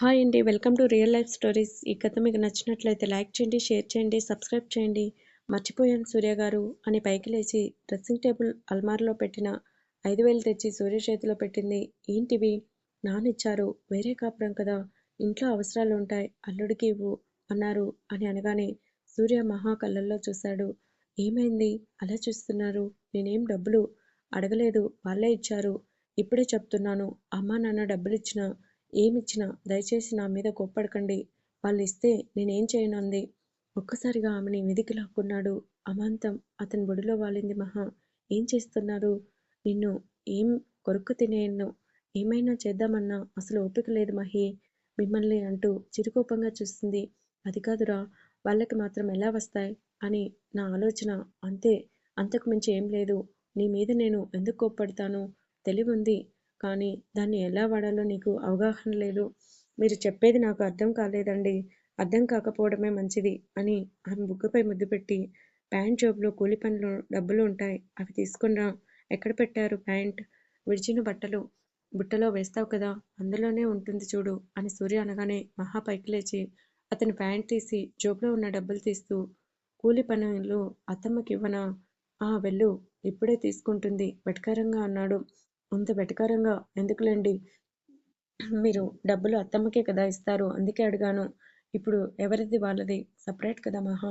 Hi అండి welcome to real life stories. ఈ కథ మీకు నచ్చినట్లయితే లైక్ చేయండి షేర్ చేయండి సబ్స్క్రైబ్ చేయండి. మర్చిపోయాను సూర్య గారు అని పైకి లేచి డ్రెస్సింగ్ టేబుల్ అల్మార్లో పెట్టిన ఐదు వేలు తెచ్చి సూర్య చేతిలో పెట్టింది. ఏంటివి? నానిచ్చారు. వేరే కాపురం కదా. ఇంట్లో అవసరాలు ఉంటాయి. అల్లుడికి ఇవ్వు అన్నారు అని అనగానే సూర్య మహా కళ్ళల్లో చూశాడు. ఏమైంది? అలా చూస్తున్నారు. నేనేం డబ్బులు అడగలేదు. వాళ్ళే ఇచ్చారు. ఇప్పుడే చెప్తున్నాను. అమ్మా నాన్న డబ్బులు ఇచ్చినా ఏమిచ్చినా దయచేసి నా మీద కోప్పడకండి. వాళ్ళు ఇస్తే నేనేం చేయను అంది. ఒక్కసారిగా ఆమెని వెదికి లాక్కున్నాడు. అమాంతం అతని బొడిలో వాలింది మహా. ఏం చేస్తున్నారు? నిన్ను ఏం కొరుక్కు తినేయను? ఏమైనా చేద్దామన్నా అసలు ఓపిక లేదు మహి. మిమ్మల్ని అంటూ చిరుకోపంగా చూస్తుంది అది కాదురా వాళ్ళకి మాత్రం ఎలా వస్తాయి? అని నా ఆలోచన. అంతే అంతకు మించి ఏం లేదు. నీ మీద నేను ఎందుకు కోప్పడతాను? తెలివి ఉంది కానీ దాన్ని ఎలా వాడాలో నీకు అవగాహన లేదు. మీరు చెప్పేది నాకు అర్థం కాలేదండి. అర్థం కాకపోవడమే మంచిది అని ఆమె బుగ్గపై ముద్దు పెట్టి ప్యాంట్ జోబులో కూలి పనులు డబ్బులు ఉంటాయి. అవి తీసుకున్నా ఎక్కడ పెట్టారు ప్యాంట్? విడిచిన బట్టలు బుట్టలో వేస్తావు కదా అందులోనే ఉంటుంది చూడు అని సూర్య అనగానే మహా పైకి లేచి అతని ప్యాంట్ తీసి జోబులో ఉన్న డబ్బులు తీస్తూ కూలి పనులు అత్తమ్మకి ఇవ్వనా ఆ వెళ్ళు ఇప్పుడే తీసుకుంటుంది. వెటకారంగా అన్నాడు. అంత వెటకారంగా ఎందుకులేండి? మీరు డబ్బులు అత్తమ్మకే కదా ఇస్తారు అందుకే అడిగాను. ఇప్పుడు ఎవరిది వాళ్ళది? సపరేట్ కదా మహా.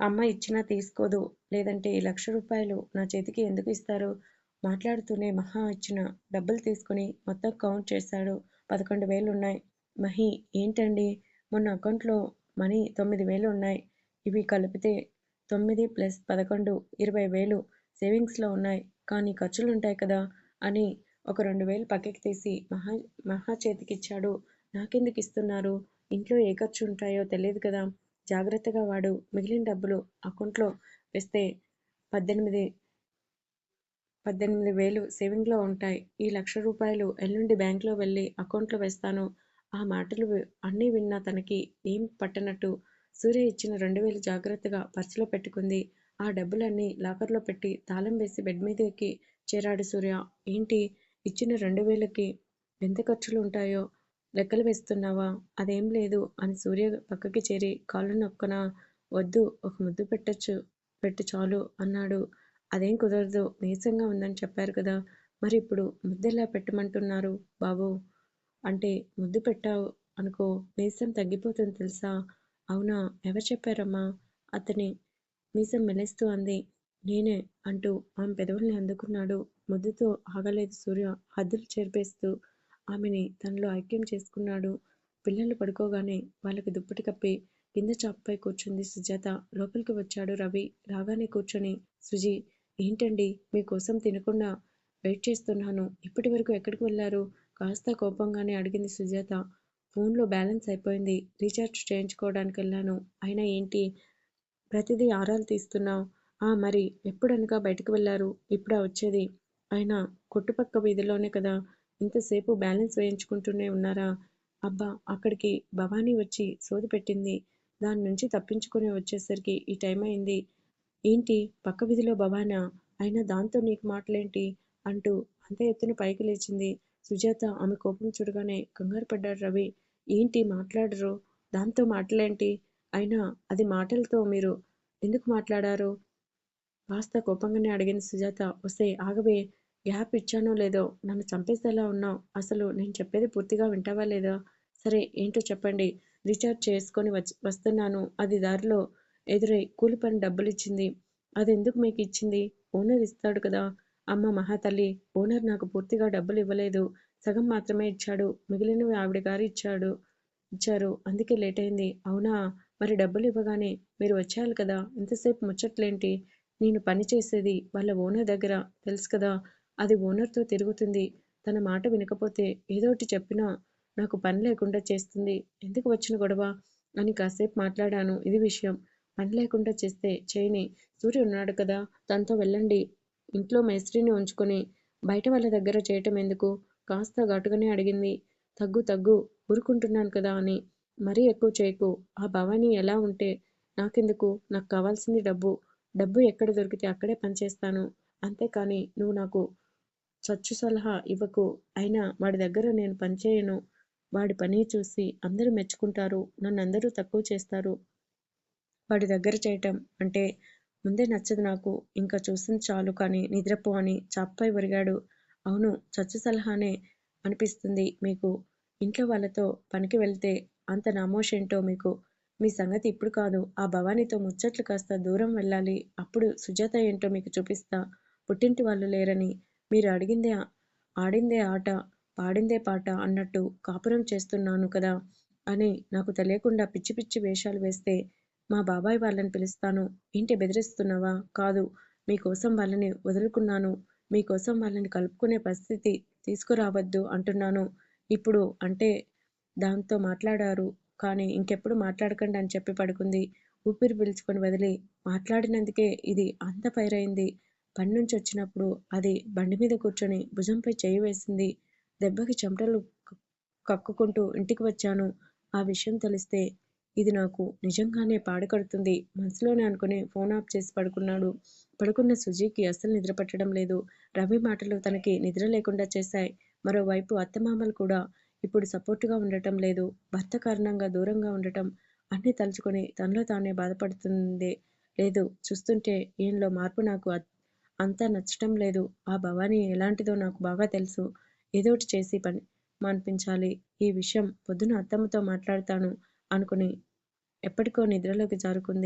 అమ్మ ఇచ్చినా తీసుకోదు లేదంటే ఈ లక్ష రూపాయలు నా చేతికి ఎందుకు ఇస్తారు? మాట్లాడుతూనే మహా ఇచ్చిన డబ్బులు తీసుకుని మొత్తం కౌంట్ చేశాడు. పదకొండు వేలు ఉన్నాయి మహి ఏంటండి? మొన్న అకౌంట్లో మనీ తొమ్మిది వేలు ఉన్నాయి. ఇవి కలిపితే తొమ్మిది ప్లస్ పదకొండు ఇరవై వేలు సేవింగ్స్లో ఉన్నాయి. కానీ ఖర్చులుంటాయి కదా అని ఒక రెండు వేలు పక్కకి తీసి మహా మహా చేతికిచ్చాడు. నాకెందుకు ఇస్తున్నారు? ఇంట్లో ఏ ఖర్చు ఉంటాయో తెలియదు కదా. జాగ్రత్తగా వాడు మిగిలిన డబ్బులు అకౌంట్లో వేస్తే పద్దెనిమిది పద్దెనిమిది వేలు సేవింగ్లో ఉంటాయి. ఈ లక్ష రూపాయలు ఎల్లుండి బ్యాంక్లో వెళ్ళి అకౌంట్లో వేస్తాను. ఆ మాటలు అన్నీ విన్నా తనకి ఏం పట్టనట్టు సూర్య ఇచ్చిన రెండు వేలు జాగ్రత్తగా పర్సులో పెట్టుకుంది. ఆ డబ్బులన్నీ లాకర్లో పెట్టి తాళం వేసి బెడ్ మీదకి చేరాడు సూర్య. ఏంటి? ఇచ్చిన రెండు వేలకి ఎంత ఖర్చులు ఉంటాయో లెక్కలు వేస్తున్నావా? అదేం లేదు అని సూర్య పక్కకి చేరి కాళ్ళు నొక్కన. వద్దు ఒక ముద్దు పెట్టచ్చు పెట్టు చాలు అన్నాడు. అదేం కుదరదు నీరసంగా ఉందని చెప్పారు కదా. మరి ఇప్పుడు ముద్దెలా పెట్టమంటున్నారు బాబు? అంటే ముద్దు పెట్టావు అనుకో నీరసం తగ్గిపోతుంది తెలుసా? అవునా ఎవరు చెప్పారమ్మా? అతని మీసం మెలేస్తూ అంది. నేనే అంటూ ఆమె పెదవుల్ని అందుకున్నాడు. ముద్దుతో ఆగలేదు సూర్య. హద్దులు చేర్పేస్తూ ఆమెని తనలో ఐక్యం చేసుకున్నాడు. పిల్లలు పడుకోగానే వాళ్ళకి దుప్పటి కప్పి కింద చాపపై కూర్చుంది సుజాత. లోపలికి వచ్చాడు రవి. రాగానే కూర్చొని సుజీ ఏంటండి? మీకోసం తినకుండా వెయిట్ చేస్తున్నాను. ఇప్పటి వరకు ఎక్కడికి వెళ్ళారు? కాస్త కోపంగానే అడిగింది సుజాత. ఫోన్లో బ్యాలెన్స్ అయిపోయింది. రీఛార్జ్ చేయించుకోవడానికి వెళ్ళాను. అయినా ఏంటి? ప్రతిదీ ఆరాలు తీస్తున్నావు ఆ మరి ఎప్పుడనగా బయటకు వెళ్ళారు? ఇప్పుడా వచ్చేది? ఆయన కొట్టుపక్క వీధిలోనే కదా? ఇంతసేపు బ్యాలెన్స్ వేయించుకుంటూనే ఉన్నారా? అబ్బా అక్కడికి భవానీ వచ్చి సోది పెట్టింది. దాని నుంచి తప్పించుకుని వచ్చేసరికి ఈ టైం అయింది. ఏంటి? పక్క వీధిలో భవానా? అయినా దాంతో నీకు మాటలేంటి? అంటూ అంత ఎత్తున పైకి లేచింది. సుజాత ఆమె కోపం చూడగానే కంగారు పడ్డాడు రవి. ఏంటి? మాట్లాడరు? దాంతో మాటలేంటి? అయినా అది మాటలతో మీరు ఎందుకు మాట్లాడారు? కాస్త కోపంగానే అడిగింది సుజాత. వస్తే ఆగవే గ్యాప్ ఇచ్చానో లేదో? నన్ను చంపేసేలా ఉన్నావు. అసలు నేను చెప్పేది పూర్తిగా వింటావా లేదా? సరే ఏంటో చెప్పండి. రీఛార్జ్ చేసుకొని వచ్చి వస్తున్నాను. అది దారిలో ఎదురై కూలి పని డబ్బులు ఇచ్చింది అది ఎందుకు మీకు ఇచ్చింది? ఓనర్ ఇస్తాడు కదా. అమ్మ మహాతల్లి ఓనర్ నాకు పూర్తిగా డబ్బులు ఇవ్వలేదు. సగం మాత్రమే ఇచ్చాడు. మిగిలినవి ఆవిడ గారు ఇచ్చాడు ఇచ్చారు. అందుకే లేట్ అయింది. అవునా? మరి డబ్బులు ఇవ్వగానే మీరు వచ్చేయాలి కదా? ఇంతసేపు ముచ్చట్లేంటి? నేను పని చేసేది వాళ్ళ ఓనర్ దగ్గర. తెలుసు కదా అది ఓనర్తో తిరుగుతుంది. తన మాట వినకపోతే ఏదోటి చెప్పినా నాకు పని లేకుండా చేస్తుంది. ఎందుకు వచ్చిన గొడవ? అని కాసేపు మాట్లాడాను. ఇది విషయం. పని లేకుండా చేస్తే చేయని సూర్య ఉన్నాడు కదా తనతో వెళ్ళండి. ఇంట్లో మేస్త్రిని ఉంచుకొని బయట వాళ్ళ దగ్గర చేయటం ఎందుకు? కాస్త ఘాటుగానే అడిగింది. తగ్గు తగ్గు ఊరుకుంటున్నాను కదా అని. మరీ ఎక్కువ చేయకు. ఆ భవానీ ఎలా ఉంటే నాకెందుకు? నాకు కావాల్సింది డబ్బు. డబ్బు ఎక్కడ దొరికితే అక్కడే పనిచేస్తాను అంతేకాని నువ్వు నాకు చచ్చు సలహా ఇవ్వకు. అయినా వాడి దగ్గర నేను పనిచేయను వాడి పని చూసి అందరూ మెచ్చుకుంటారు. నన్ను అందరూ తక్కువ చేస్తారు. వాడి దగ్గర చేయటం అంటే ముందే నచ్చదు నాకు. ఇంకా చూసింది చాలు కానీ నిద్రపో అని చాప్పై ఒరిగాడు. అవును చచ్చు సలహానే అనిపిస్తుంది మీకు. ఇంట్లో వాళ్ళతో పనికి వెళ్తే అంత నామోషేంటో మీకు? మీ సంగతి ఇప్పుడు కాదు. ఆ భవానీతో ముచ్చట్లు కాస్త దూరం వెళ్ళాలి. అప్పుడు సుజాత ఏంటో మీకు చూపిస్తా. పుట్టింటి వాళ్ళు లేరని. మీరు అడిగిందే ఆడిందే ఆట పాడిందే పాట అన్నట్టు కాపురం చేస్తున్నాను కదా అని నాకు తెలియకుండా పిచ్చి పిచ్చి వేషాలు వేస్తే మా బాబాయ్ వాళ్ళని పిలుస్తాను. ఏంటి బెదిరిస్తున్నావా? కాదు. మీకోసం వాళ్ళని వదులుకున్నాను. మీకోసం వాళ్ళని కలుపుకునే పరిస్థితి తీసుకురావద్దు అంటున్నాను. ఇప్పుడు అంటే దాంతో మాట్లాడారు. కానీ ఇంకెప్పుడు మాట్లాడకండి అని చెప్పి పడుకుంది. ఊపిరి పీల్చుకొని వదిలి మాట్లాడినందుకే ఇది అంత పైరైంది పని నుంచి వచ్చినప్పుడు అది బండి మీద కూర్చొని భుజంపై చేయి వేసింది. దెబ్బకి చెమటలు కక్కుకుంటూ ఇంటికి వచ్చాను. ఆ విషయం తెలిస్తే ఇది నాకు నిజంగానే పాడుకడుతుంది మనసులోనే అనుకుని ఫోన్ ఆఫ్ చేసి పడుకున్నాడు. పడుకున్న సుజీకి అస్సలు నిద్ర పట్టడం లేదు. రవి మాటలు తనకి నిద్ర లేకుండా చేశాయి. మరోవైపు అత్తమామలు కూడా ఇప్పుడు సపోర్టుగా ఉండటం లేదు భర్త కారణంగా దూరంగా ఉండటం అన్నీ తలుచుకొని తనలో తానే బాధపడుతుంది లేదు. చూస్తుంటే ఈయనలో మార్పు నాకు అంతా నచ్చటం లేదు. ఆ భవానీ ఎలాంటిదో నాకు బాగా తెలుసు. ఏదోటి చేసి పని మాన్పించాలి. ఈ విషయం పొద్దున అత్తమ్మతో మాట్లాడతాను అనుకుని ఎప్పటికో నిద్రలోకి జారుకుంది.